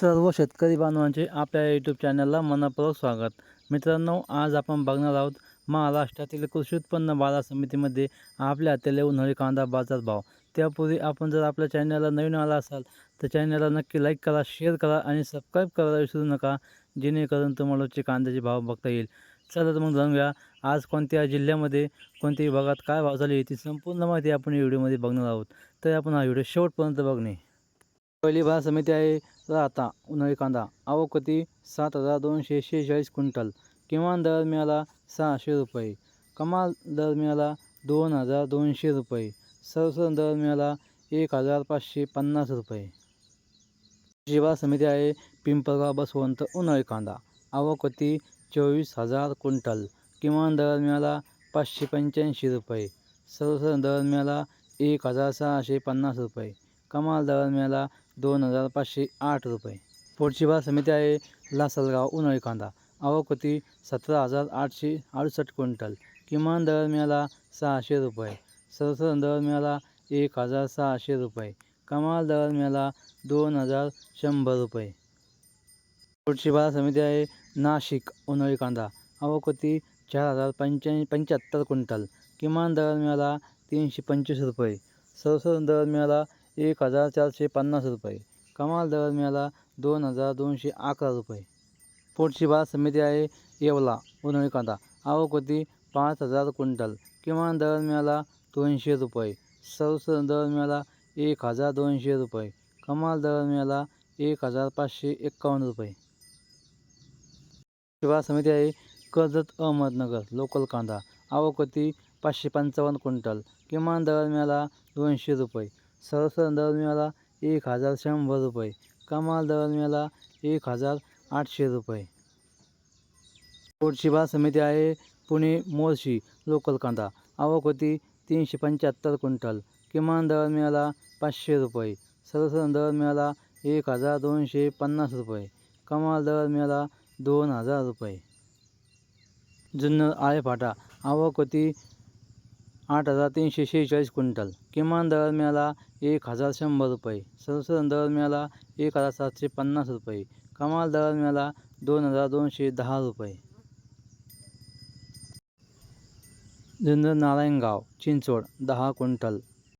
सर्व शेतकरी बांधवांचे आपल्या यूट्यूब चॅनलला मनपूर्वक स्वागत. मित्रांनो आज आपण बघणार आहोत महाराष्ट्रातील कृषी उत्पन्न बाजार समितीमध्ये आपल्या हाताला उन्हाळी कांदा बाजार भाव. त्यापूर्वी आपण जर आपल्या चॅनलला नवीन आला असाल तर चॅनलला नक्की लाईक करा शेअर करा आणि सबस्क्राईब करायला विसरू नका जेणेकरून तुम्हाला रोजचे कांद्याचे भाव बघता येईल. चला तर मग जाणून घ्या आज कोणत्या जिल्ह्यामध्ये कोणत्या विभागात काय भाव झाले ती संपूर्ण माहिती आपण व्हिडिओमध्ये बघणार आहोत. तर आपण हा व्हिडिओ शेवटपर्यंत बघणे. पहिली बाजार समिती आहे राहता. उन्हाळी कांदा. आवक होती सात हजार दोनशे शेहेचाळीस क्विंटल. किमान दर मिळाला सहाशे रुपये. कमाल दर मिळाला दोन हजार दोनशे रुपये. सरसर दर मिळाला एक हजार पाचशे पन्नास रुपये. जीवा समिती आहे पिंपळगाव बसवंत उन्हाळी कांदा. आवक होती चोवीस हजार क्विंटल. किमान दर मिळाला पाचशे पंच्याऐंशी रुपये. सरसर दर मिळाला एक हजार सहाशे पन्नास रुपये. कमाल दर मिळाला दोन हजार पाचशे आठ रुपये. पुढची बाजार समिती आहे लासलगाव उन्हाळी कांदा आवक सतरा हजार आठशे अडुसष्ट क्विंटल. किमान दर मिळाला सहाशे रुपये. सरसरण दर मिळाला एक हजार सहाशे रुपये. कमाल दर मिळाला दोन हजार शंभर रुपये. पुढची बाजार समिती आहे नाशिक उन्हाळी कांदा अवकोती चार हजार पंच्या पंच्याहत्तर क्विंटल. किमान दर मिळाला तीनशे पंचवीस रुपये. सरसरण दर मिळाला एक हजार चारशे पन्नास रुपये. कमाल दर मिळाला दोन हजार दोनशे अकरा रुपये. पुढची बाजार समिती आहे येवला उन्हाळी कांदा. आवक होती पाच हजार क्विंटल. किमान दर मिळाला दोनशे रुपये. सरसर दर मिळाला एक हजार दोनशे रुपये. कमाल दर मिळाला एक हजार पाचशे एक्कावन्न रुपये. बाजार समिती आहे कर्जत अहमदनगर लोकल कांदा. आवक होती पाचशे पंचावन्न क्विंटल. किमान दर मिळाला दोनशे रुपये. सरसन दर मिळाला एक हजार शंभर रुपये कमाल दर मिळाला एक हजार आठशे रुपये. पुढची बाजार समिती आहे पुणे मोर्शी लोकल कांदा. आवक होती तीनशे पंच्याहत्तर क्विंटल किमान दर मिळाला पाचशे रुपये सरसन दर मिळाला एक हजार दोनशे पन्नास रुपये कमाल दर मिळाला दोन हजार रुपये. जुन्नर आळेफाटा आवक होती आठ हजार तीनशे शेहेचाळीस क्विंटल. किमान दर मिळाला एक हजार शंभर रुपये. सरसर दर मिळाला एक हजार सातशे पन्नास रुपये. कमाल दर मिळाला दोन हजार दोनशे दहा रुपये. जुन्नर नारायणगाव चिंचवड दहा क्विंटल.